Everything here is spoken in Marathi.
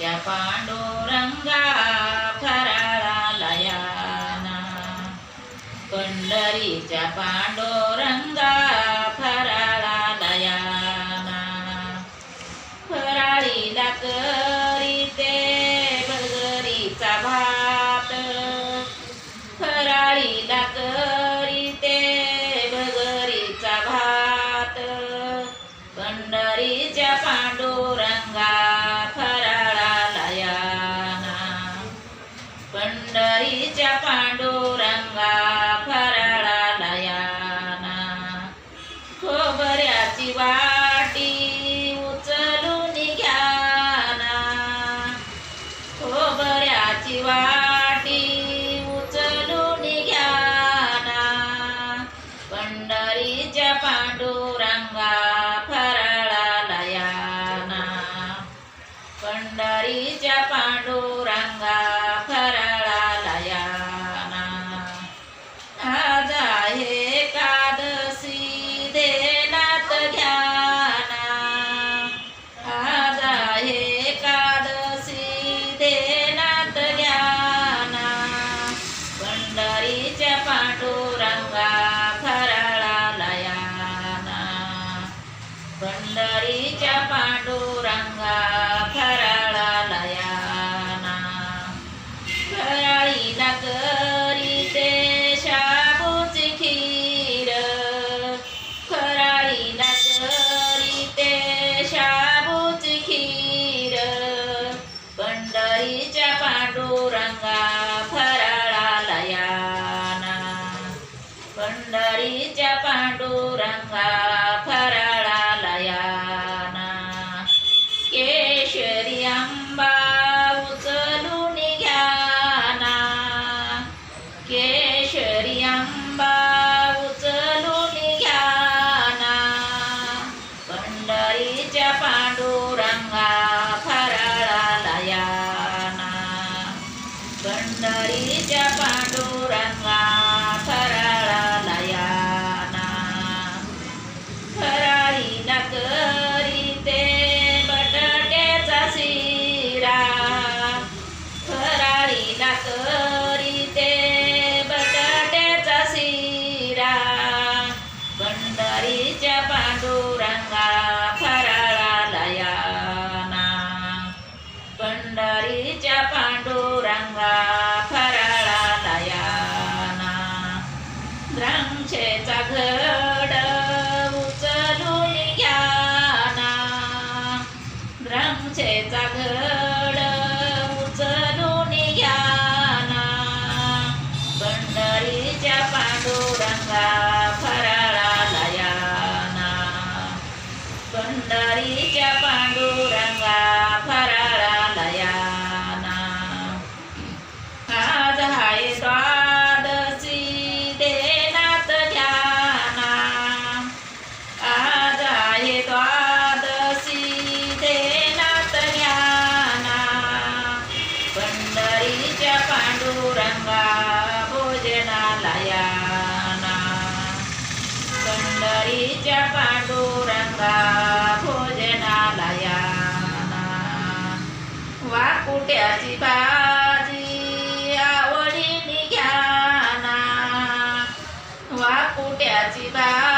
पंढरीच्या पांडुरंगा फराळाला याना पंढरीच्या पांडुरंगा फराळाला याना फराळीला करीते बगरीचा भात. फराळीला करीते बगरीचा भात. पंढरीच्या पांडुरंगा फराळाला याना पंढरीच्या पांडुरंगा फराळाला याना खोबऱ्याची वाटी उचलून घ्याना. खोबऱ्याची वाटी उचलून घ्याना. पंढरीच्या पांडुरंगा फराळाला याना पंढरीच्या पांडू पंढरीच्या पांडुरंगा पंढरीच्या पांडुरंगा फराळा दयाना द्राक्षेचा घड उचलून घ्याना. द्राक्षेचा घड उचलून घ्याना. पंढरीच्या पांडुरंगा फराळा दयाना पंढरीच्या मोठ्याची भाजी आवडीने घ्याना वाकुट्याची भाजी